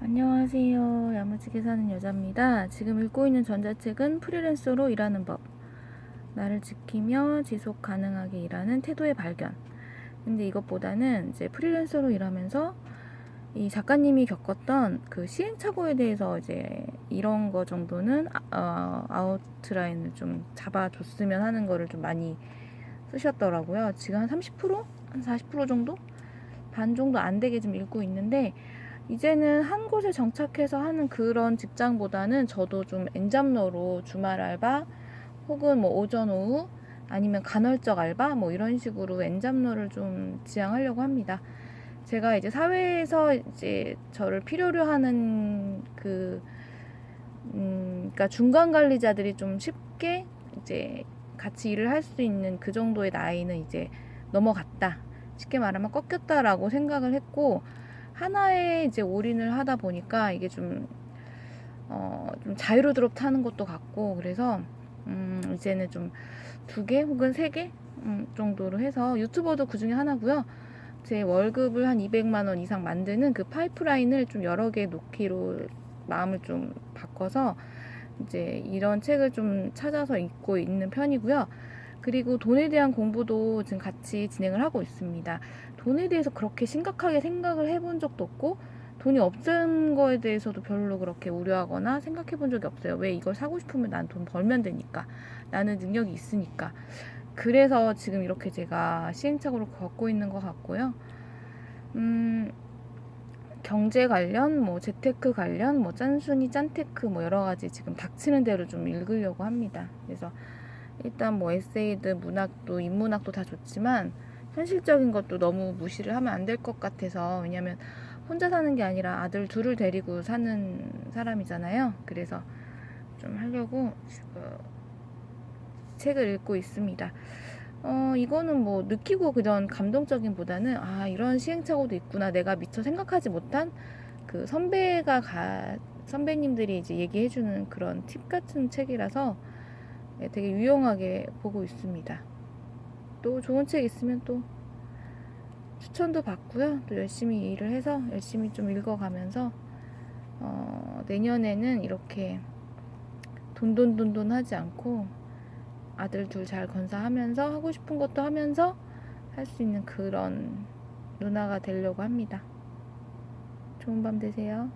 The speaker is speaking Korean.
안녕하세요. 야무지게 사는 여자입니다. 지금 읽고 있는 전자책은 프리랜서로 일하는 법. 나를 지키며 지속 가능하게 일하는 태도의 발견. 근데 이것보다는 이제 프리랜서로 일하면서 이 작가님이 겪었던 그 시행착오에 대해서 이제 이런 거 정도는 아, 어, 아웃라인을 좀 잡아줬으면 하는 거를 좀 많이 쓰셨더라고요. 지금 한 30%? 한 40% 정도? 반 정도 안 되게 좀 읽고 있는데 이제는 한 곳에 정착해서 하는 그런 직장보다는 저도 좀 엔잡러로 주말 알바 혹은 뭐 오전 오후 아니면 간헐적 알바 뭐 이런 식으로 엔잡러를 좀 지향하려고 합니다. 제가 이제 사회에서 이제 저를 필요로 하는 그 음, 그러니까 중간 관리자들이 좀 쉽게 이제 같이 일을 할 수 있는 그 정도의 나이는 이제 넘어갔다. 쉽게 말하면 꺾였다라고 생각을 했고 하나에 이제 올인을 하다 보니까 이게 좀, 어, 좀 자유로드롭 타는 것도 같고, 그래서, 음, 이제는 좀 두 개 혹은 세개 음, 정도로 해서 유튜버도 그 중에 하나고요. 제 월급을 한 200만 원 이상 만드는 그 파이프라인을 좀 여러 개 놓기로 마음을 좀 바꿔서 이제 이런 책을 좀 찾아서 읽고 있는 편이고요. 그리고 돈에 대한 공부도 지금 같이 진행을 하고 있습니다. 돈에 대해서 그렇게 심각하게 생각을 해본 적도 없고 돈이 없는 거에 대해서도 별로 그렇게 우려하거나 생각해 본 적이 없어요. 왜 이걸 사고 싶으면 난 돈 벌면 되니까. 나는 능력이 있으니까. 그래서 지금 이렇게 제가 시행착오를 겪고 있는 것 같고요. 음, 경제 관련, 뭐 재테크 관련, 뭐 짠순이, 짠테크 뭐 여러 가지 지금 닥치는 대로 좀 읽으려고 합니다. 그래서 일단 뭐 에세이드, 문학도, 인문학도 다 좋지만 현실적인 것도 너무 무시를 하면 안 될 것 같아서 왜냐면 혼자 사는 게 아니라 아들 둘을 데리고 사는 사람이잖아요. 그래서 좀 하려고 책을 읽고 있습니다. 어, 이거는 뭐 느끼고 그런 감동적인 보다는 아, 이런 시행착오도 있구나. 내가 미처 생각하지 못한 그 선배가 가, 선배님들이 이제 얘기해주는 그런 팁 같은 책이라서 네, 되게 유용하게 보고 있습니다. 또 좋은 책 있으면 또 추천도 받고요. 또 열심히 일을 해서 열심히 좀 읽어가면서 어, 내년에는 이렇게 돈돈돈돈 하지 않고 아들 둘 잘 건사하면서 하고 싶은 것도 하면서 할 수 있는 그런 누나가 되려고 합니다. 좋은 밤 되세요.